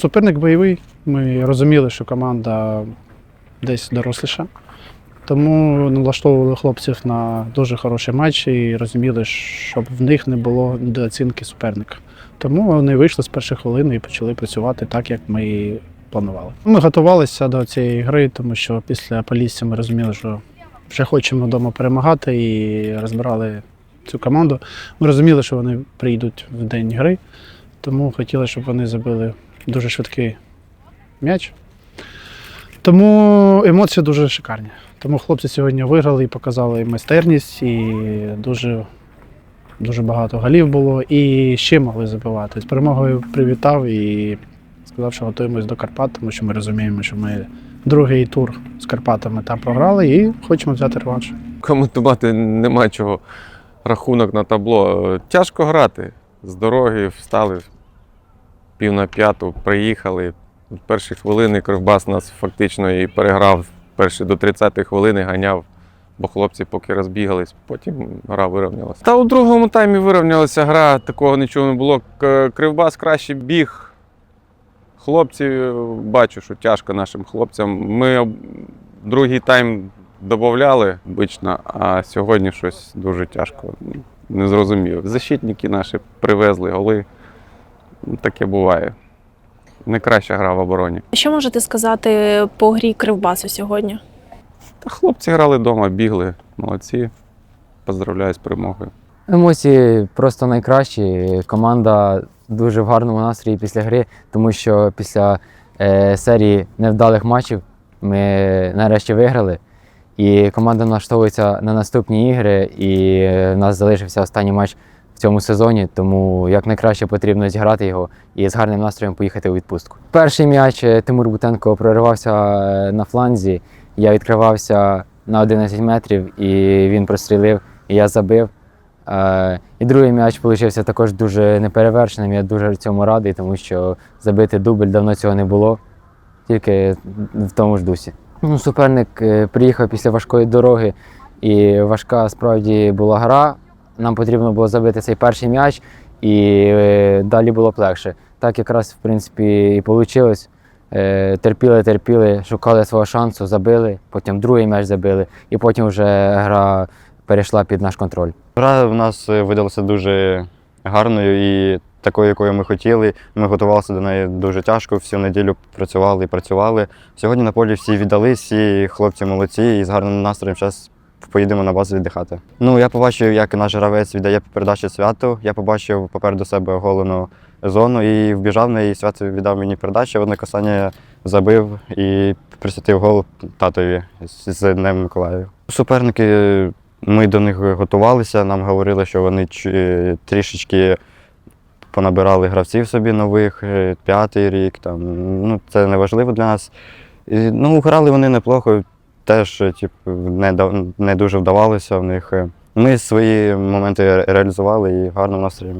Суперник бойовий. Ми розуміли, що команда десь доросліша. Тому налаштовували хлопців на дуже хороші матчі і розуміли, щоб в них не було недооцінки суперника. Тому вони вийшли з перших хвилин і почали працювати так, як ми планували. Ми готувалися до цієї гри, тому що після Полісся ми розуміли, що вже хочемо вдома перемагати і розбирали цю команду. Ми розуміли, що вони прийдуть в день гри, тому хотіли, щоб вони забили дуже швидкий м'яч. Тому емоції дуже шикарні. Тому хлопці сьогодні виграли і показали майстерність, і дуже, дуже багато голів було, і ще могли забивати. З перемогою привітав і сказав, що готуємось до Карпат, тому що ми розуміємо, що ми другий тур з Карпатами там програли і хочемо взяти реванш. коментувати нема чого. Рахунок на табло. Тяжко грати. З дороги встали пів на п'яту, приїхали. В перші хвилини Кривбас нас фактично і переграв. Перші до 30-ї хвилини ганяв, бо хлопці поки розбігались, потім гра вирівнялася. Та у другому таймі вирівнялася гра, такого нічого не було. Кривбас краще біг. Хлопці, е, бачу, що тяжко нашим хлопцям. Ми другий тайм додавали обично, а сьогодні щось дуже тяжко. Не зрозумів. Защитники наші привезли голи. Таке буває. Не краща гра в обороні. Що можете сказати по грі Кривбасу сьогодні? Та хлопці грали вдома, бігли. Молодці. Поздравляю з перемогою. Емоції просто найкращі. Команда дуже в гарному настрої після гри, тому що після е, серії невдалих матчів ми нарешті виграли. І команда налаштовується на наступні ігри, і е, в нас залишився останній матч в цьому сезоні, тому як найкраще потрібно зіграти його і з гарним настроєм поїхати у відпустку. Перший м'яч е, Тимур Бутенко проривався е, на фланзі. Я відкривався на 11 метрів, і він прострілив, і я забив. Е, І другий м'яч вийшов також дуже неперевершеним. Я дуже цьому радий, тому що забити дубль давно цього не було, тільки в тому ж дусі. Ну, суперник приїхав після важкої дороги, і важка справді була гра. Нам потрібно було забити цей перший м'яч, і е, далі було б легше. Так якраз, в принципі, і вийшло. Терпіли, терпіли, шукали свого шансу, забили, потім другий м'яч забили, і потім вже гра перейшла під наш контроль. Гра в нас е, видалася дуже гарною і такою, якою ми хотіли. Ми готувалися до неї дуже тяжко, всю неділю працювали і працювали. Сьогодні на полі всі віддали, всі хлопці молодці і з гарним настроєм зараз поїдемо на базу віддихати. Ну, я побачив, як наш гравець віддає передачу святу. Я побачив попереду себе оголену зону і вбіжав в неї. Свят віддав мені передачу, одне касання забив і присвятив гол татові з Днем Миколаїв. Суперники ми до них готувалися, нам говорили, що вони трішечки понабирали гравців собі нових, е, п'ятий рік. Там. Ну, це не важливо для нас. І, ну, грали вони неплохо, теж типу, не, не дуже вдавалося в них. Ми свої моменти реалізували і гарно настрій.